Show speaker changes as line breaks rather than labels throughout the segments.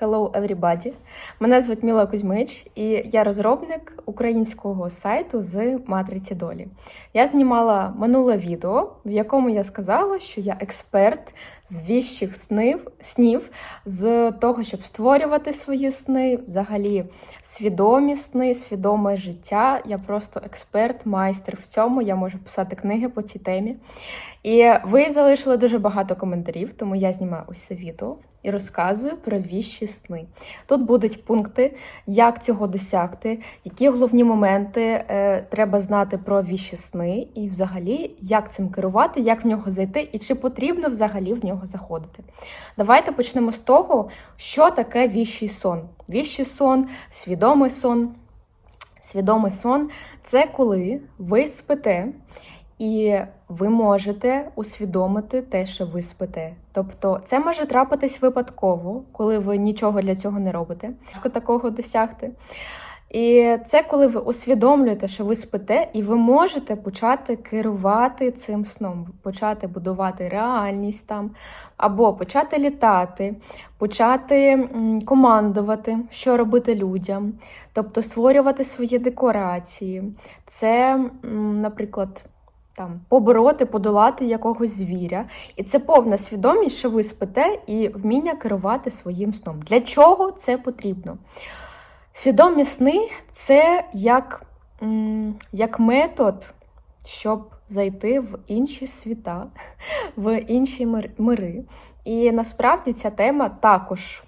Hello everybody! Мене звуть Міла Кузьмич, і я розробник українського сайту з матриці долі. Я знімала минуле відео, в якому я сказала, що я експерт з віщих снів, снів, з того, щоб створювати свої сни, взагалі свідомі сни, свідоме життя. Я просто експерт, майстер в цьому. Я можу писати книги по цій темі. І ви залишили дуже багато коментарів, тому я знімаю це відео і розказую про віщі сни. Тут будуть пункти, як цього досягти, які головні моменти е, треба знати про віщі сни, і взагалі як цим керувати, як в нього зайти, і чи потрібно взагалі в нього заходити. Давайте почнемо з того, що таке віщий сон. Віщий сон, свідомий сон. Свідомий сон це коли ви спите. І ви можете усвідомити те, що ви спите. Тобто це може трапитись випадково, коли ви нічого для цього не робите, такого досягти. І це коли ви усвідомлюєте, що ви спите, і ви можете почати керувати цим сном, почати будувати реальність там, або почати літати, почати командувати, що робити людям, тобто створювати свої декорації. Це, наприклад, там побороти, подолати якогось звіря. І це повна свідомість, що ви спите, і вміння керувати своїм сном. Для чого це потрібно? Свідомі сни це як, як метод, щоб зайти в інші світа, в інші мири. І насправді ця тема також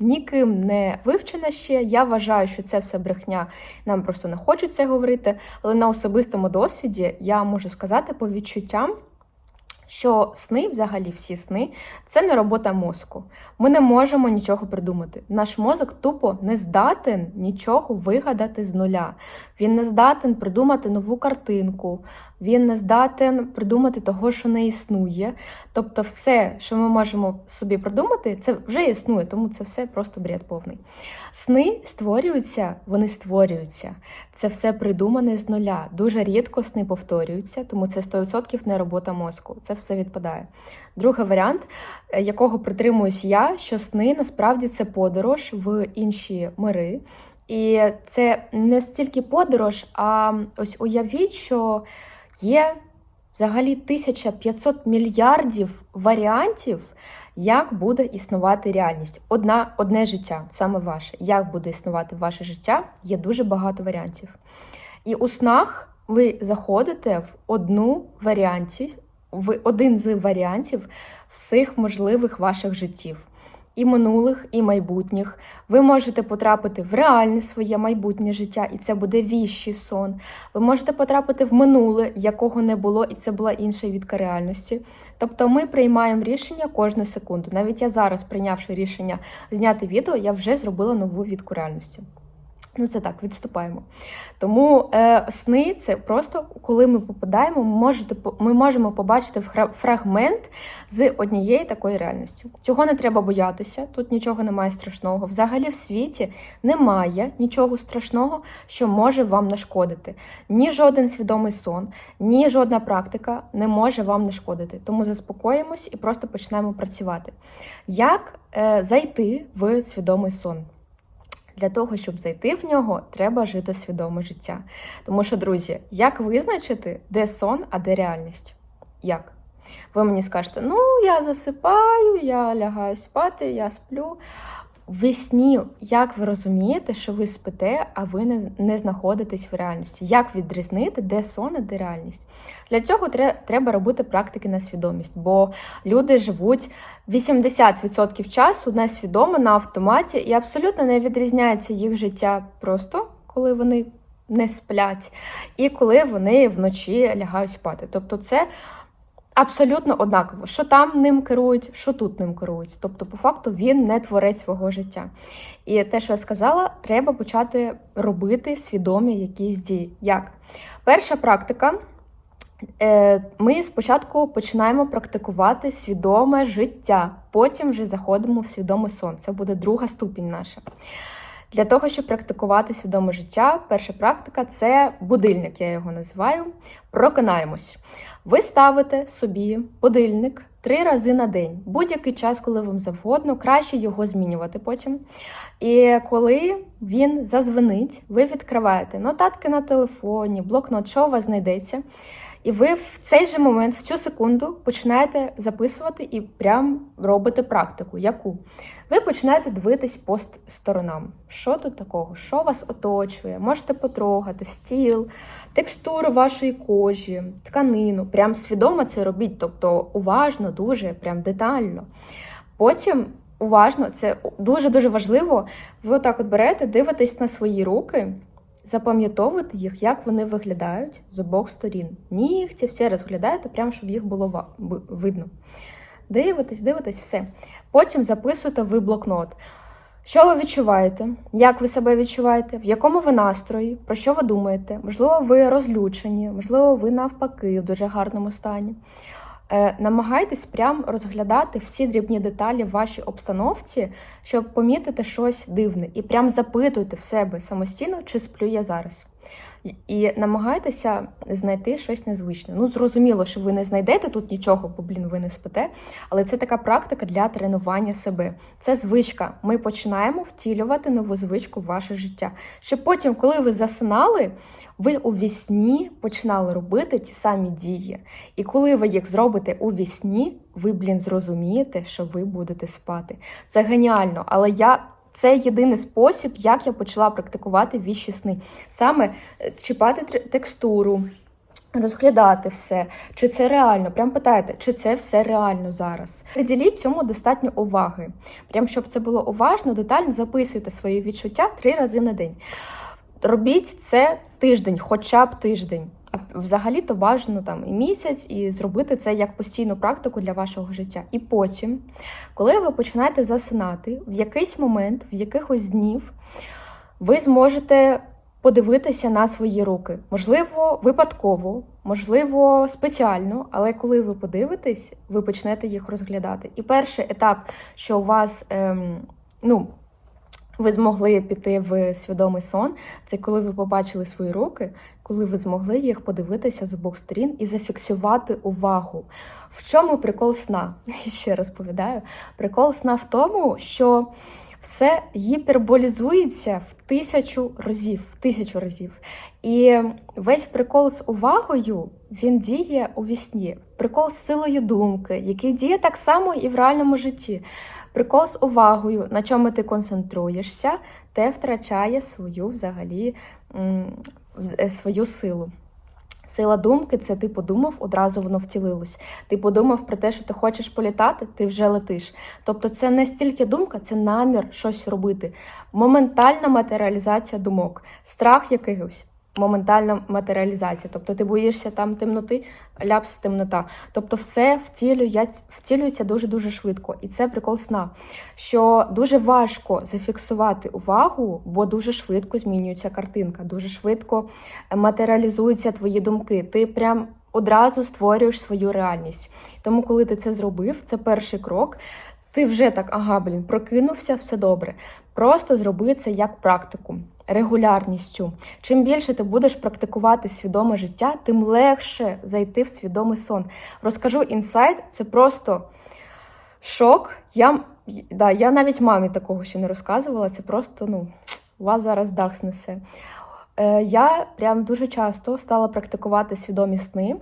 ніким не вивчена ще. Я вважаю, що це все брехня. Нам просто не хочеться говорити. Але на особистому досвіді я можу сказати по відчуттям. Що сни, взагалі всі сни, це не робота мозку. Ми не можемо нічого придумати. Наш мозок тупо не здатен нічого вигадати з нуля. Він не здатен придумати нову картинку, він не здатен придумати того, що не існує. Тобто, все, що ми можемо собі придумати, це вже існує, тому це все просто бред повний. Сни створюються, вони створюються. Це все придумане з нуля. Дуже рідко сни повторюються, тому це 100% не робота мозку. Це все відпадає. Другий варіант, е, якого притримуюсь я, що сни насправді це подорож в інші мири. І це не стільки подорож, а ось уявіть, що є взагалі 1500 мільярдів варіантів, як буде існувати реальність. Одна, одне життя, саме ваше. Як буде існувати ваше життя, є дуже багато варіантів. І у снах ви заходите в одну варіанті, в один з варіантів всіх можливих ваших життів. І минулих, і майбутніх. Ви можете потрапити в реальне своє майбутнє життя, і це буде віщий сон. Ви можете потрапити в минуле, якого не було, і це була інша відка реальності. Тобто ми приймаємо рішення кожну секунду. Навіть я зараз, прийнявши рішення зняти відео, я вже зробила нову відку реальності. Ну, це так, відступаємо. Тому е, сни це просто коли ми попадаємо, ми, можете, ми можемо побачити фрагмент з однієї такої реальності. Цього не треба боятися, тут нічого немає страшного. Взагалі в світі немає нічого страшного, що може вам нашкодити. Ні жоден свідомий сон, ні жодна практика не може вам нашкодити. Тому заспокоїмось і просто почнемо працювати. Як е, зайти в свідомий сон? Для того, щоб зайти в нього, треба жити свідоме життя. Тому що, друзі, як визначити, де сон, а де реальність? Як? Ви мені скажете, ну, я засипаю, я лягаю спати, я сплю. В сні, як ви розумієте, що ви спите, а ви не, не знаходитесь в реальності? Як відрізнити, де сон, а де реальність? Для цього тре- треба робити практики на свідомість, бо люди живуть 80% часу несвідомо на автоматі і абсолютно не відрізняється їх життя просто коли вони не сплять, і коли вони вночі лягають спати. Тобто, це абсолютно однаково, що там ним керують, що тут ним керують. Тобто, по факту, він не творець свого життя. І те, що я сказала, треба почати робити свідомі якісь дії. Як? Перша практика. Е, Ми спочатку починаємо практикувати свідоме життя, потім вже заходимо в свідомий сон. Це буде друга ступінь наша. Для того, щоб практикувати свідоме життя, перша практика це будильник, я його називаю. Прокинаємось. Ви ставите собі будильник три рази на день. Будь-який час, коли вам завгодно, краще його змінювати потім. І коли він зазвенить, ви відкриваєте нотатки на телефоні, блокнот, що у вас знайдеться. І ви в цей же момент, в цю секунду, починаєте записувати і прям робите практику. Яку? Ви починаєте дивитись по сторонам. Що тут такого? Що вас оточує? Можете потрогати стіл, текстуру вашої кожі, тканину. Прям свідомо це робіть, тобто уважно, дуже, прям детально. Потім уважно, це дуже-дуже важливо. Ви отак от берете, дивитесь на свої руки, запам'ятовуєте їх, як вони виглядають з обох сторін. Нігті, все розглядаєте, прямо щоб їх було видно. Дивитесь, дивитесь, все. Потім записуєте ви блокнот. Що ви відчуваєте? Як ви себе відчуваєте? В якому ви настрої? Про що ви думаєте? Можливо, ви розлючені, можливо, ви навпаки в дуже гарному стані. Е, намагайтесь прям розглядати всі дрібні деталі в вашій обстановці, щоб помітити щось дивне, і прям запитуйте в себе самостійно, чи сплю я зараз. І- І намагайтеся знайти щось незвичне. Ну, зрозуміло, що ви не знайдете тут нічого, бо блін, ви не спите. Але це така практика для тренування себе. Це звичка. Ми починаємо втілювати нову звичку в ваше життя. Щоб потім, коли ви засинали, ви у вісні починали робити ті самі дії. І коли ви їх зробите у вісні, ви, блін, зрозумієте, що ви будете спати. Це геніально, але я. Це єдиний спосіб, як я почала практикувати віщі сни. Саме е, чіпати текстуру, розглядати все, чи це реально. Прям питайте, чи це все реально зараз. Приділіть цьому достатньо уваги. Прям щоб це було уважно, детально записуйте свої відчуття три рази на день. Робіть це тиждень, хоча б тиждень. А взагалі-то бажано там і місяць, і зробити це як постійну практику для вашого життя. І потім, коли ви починаєте засинати, в якийсь момент, в якихось днів, ви зможете подивитися на свої руки. Можливо, випадково, можливо, спеціально, але коли ви подивитесь, ви почнете їх розглядати. І перший етап, що у вас, ем, ну, ви змогли піти в свідомий сон, це коли ви побачили свої руки, коли ви змогли їх подивитися з обох сторін і зафіксувати увагу. В чому прикол сна? Ще розповідаю. Прикол сна в тому, що все гіперболізується в тисячу разів, в тисячу разів. І весь прикол з увагою він діє у вісні. Прикол з силою думки, який діє так само і в реальному житті. Прикол з увагою, на чому ти концентруєшся, те втрачає свою взагалі е, свою силу. Сила думки це ти подумав, одразу воно втілилось. Ти подумав про те, що ти хочеш політати, ти вже летиш. Тобто, це не стільки думка, це намір щось робити. Моментальна матеріалізація думок, страх якийсь. Моментальна матеріалізація, тобто ти боїшся там темноти, ляпс темнота. Тобто, все втілюється дуже дуже швидко, і це прикол сна. Що дуже важко зафіксувати увагу, бо дуже швидко змінюється картинка, дуже швидко матеріалізуються твої думки. Ти прям одразу створюєш свою реальність. Тому, коли ти це зробив, це перший крок. Ти вже так, ага, блін, прокинувся, все добре. Просто зроби це як практику, регулярністю. Чим більше ти будеш практикувати свідоме життя, тим легше зайти в свідомий сон. Розкажу інсайт, це просто шок. Я, да, я навіть мамі такого ще не розказувала. Це просто, ну, у вас зараз дах знесе. Е, я прям дуже часто стала практикувати свідомі сни.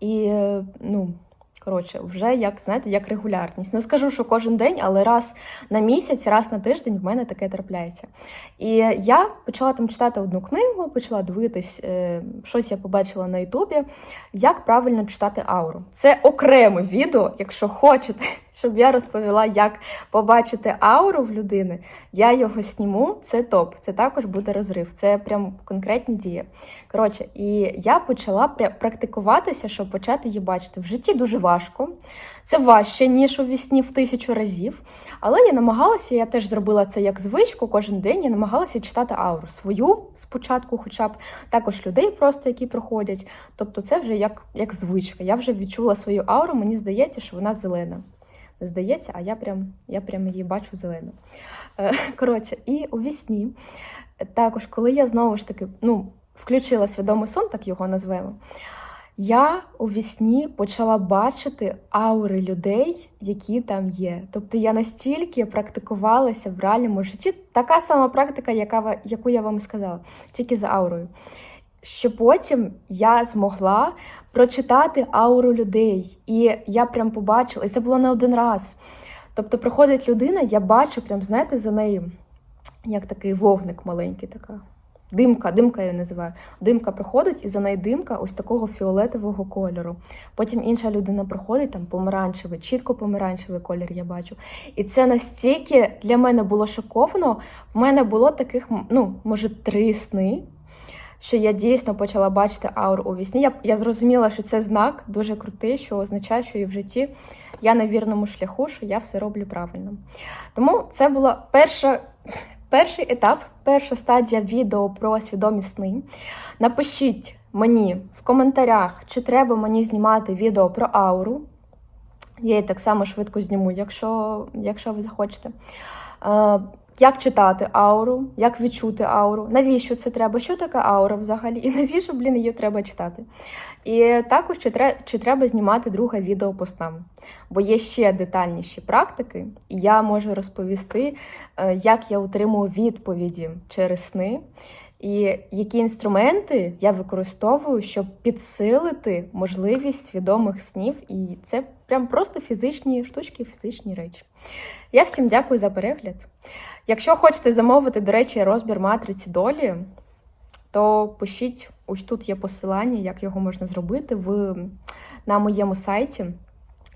І, е, ну, коротше, вже як знаєте, як регулярність. Не скажу, що кожен день, але раз на місяць, раз на тиждень в мене таке трапляється. І я почала там читати одну книгу, почала дивитись, е, щось я побачила на Ютубі, як правильно читати ауру. Це окреме відео, якщо хочете, щоб я розповіла, як побачити ауру в людини. Я його сніму, це топ. Це також буде розрив. Це прям конкретні дії. Коротше, і я почала практикуватися, щоб почати її бачити. В житті дуже важко. Це важче, ніж у вісні в тисячу разів. Але я намагалася, я теж зробила це як звичку кожен день. Я намагалася читати ауру свою спочатку, хоча б також людей, просто які проходять. Тобто, це вже як, як звичка. Я вже відчула свою ауру. Мені здається, що вона зелена. Здається, а я прям, я прям її бачу зелену. Е, Коротше, і у вісні, також, коли я знову ж таки ну, включила свідомий сон, так його назвемо. Я у вісні почала бачити аури людей, які там є. Тобто я настільки практикувалася в реальному житті, така сама практика, яка, яку я вам сказала, тільки за аурою. Що потім я змогла прочитати ауру людей. І я прям побачила, і це було не один раз. Тобто приходить людина, я бачу, прям, знаєте, за нею, як такий вогник маленький, така. Димка, димка я її називаю. Димка приходить, і за нею димка ось такого фіолетового кольору. Потім інша людина приходить, там помаранчевий, чітко помаранчевий колір я бачу. І це настільки для мене було шоковано. В мене було таких, ну, може, три сни, що я дійсно почала бачити ауру у вісні. Я, я зрозуміла, що це знак дуже крутий, що означає, що і в житті я на вірному шляху, що я все роблю правильно. Тому це була перша. Перший етап, перша стадія відео про свідомі сни. Напишіть мені в коментарях, чи треба мені знімати відео про ауру. Я її так само швидко зніму, якщо, якщо ви захочете. Як читати ауру, як відчути ауру, навіщо це треба, що таке аура взагалі, і навіщо, блін, її треба читати. І також чи, тре- чи треба знімати друге відео по снам, бо є ще детальніші практики, і я можу розповісти, е, як я отримую відповіді через сни, і які інструменти я використовую, щоб підсилити можливість свідомих снів. І це прям просто фізичні штучки, фізичні речі. Я всім дякую за перегляд. Якщо хочете замовити, до речі, розбір матриці долі, то пишіть, ось тут є посилання, як його можна зробити в, на моєму сайті.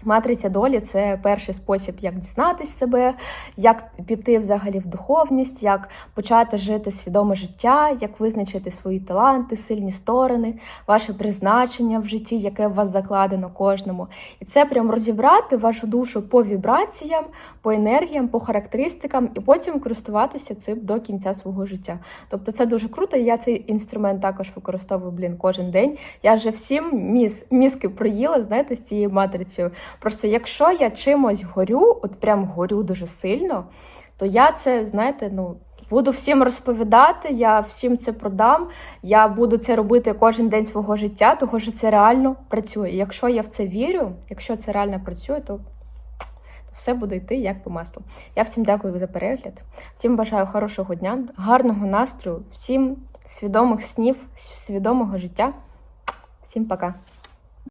Матриця долі це перший спосіб, як дізнатись себе, як піти взагалі в духовність, як почати жити свідоме життя, як визначити свої таланти, сильні сторони, ваше призначення в житті, яке в вас закладено кожному. І це прям розібрати вашу душу по вібраціям, по енергіям, по характеристикам, і потім користуватися цим до кінця свого життя. Тобто це дуже круто. Я цей інструмент також використовую блін кожен день. Я вже всім міз, мізки проїла, знаєте, з цією матрицею. Просто якщо я чимось горю, от прям горю дуже сильно, то я це, знаєте, ну. Буду всім розповідати, я всім це продам. Я буду це робити кожен день свого життя, тому що це реально працює. І якщо я в це вірю, якщо це реально працює, то все буде йти як по маслу. Я всім дякую за перегляд. Всім бажаю хорошого дня, гарного настрою, всім свідомих снів, свідомого життя. Всім пока.